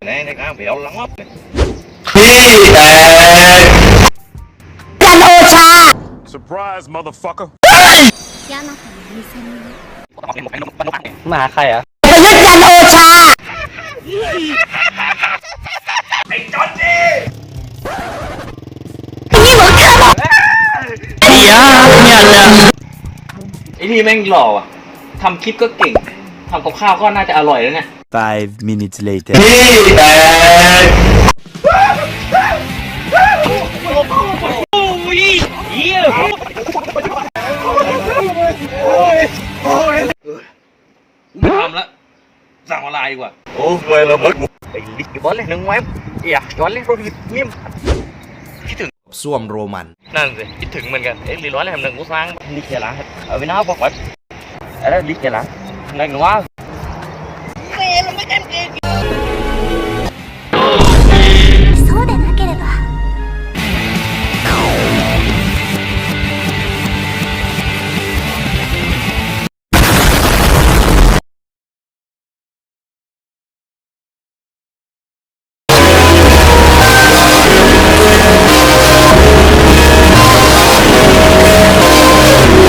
này này cá béo lắm lắm จันโอชา Surprise, motherfucker. ยานาหามีเส้นนี้มาหาใครอะประยุทธ์จันโอชาเฮียเนี่ยเนี่ยไอพี่แม่งหล่ออะทำคลิปก็เก่งทำกับข้าวก็น่าจะอร่อยแล้วเนี่ย Five minutes later. ไม่ทำละสั่งออนไลน์ดีกว่า ô về là mất Ê, đi cái bó lên nâng em dạ chó lên rồi nghiêm ส้วมโรมัน นั่นสิคิดถึงเหมือนกันเอ๊ะรีร้อยแล้วทำหนึ่งกูสร้างลิเกล้างเอาไปน้าบอกว่าอะไรลิเกล้างนั่นว่า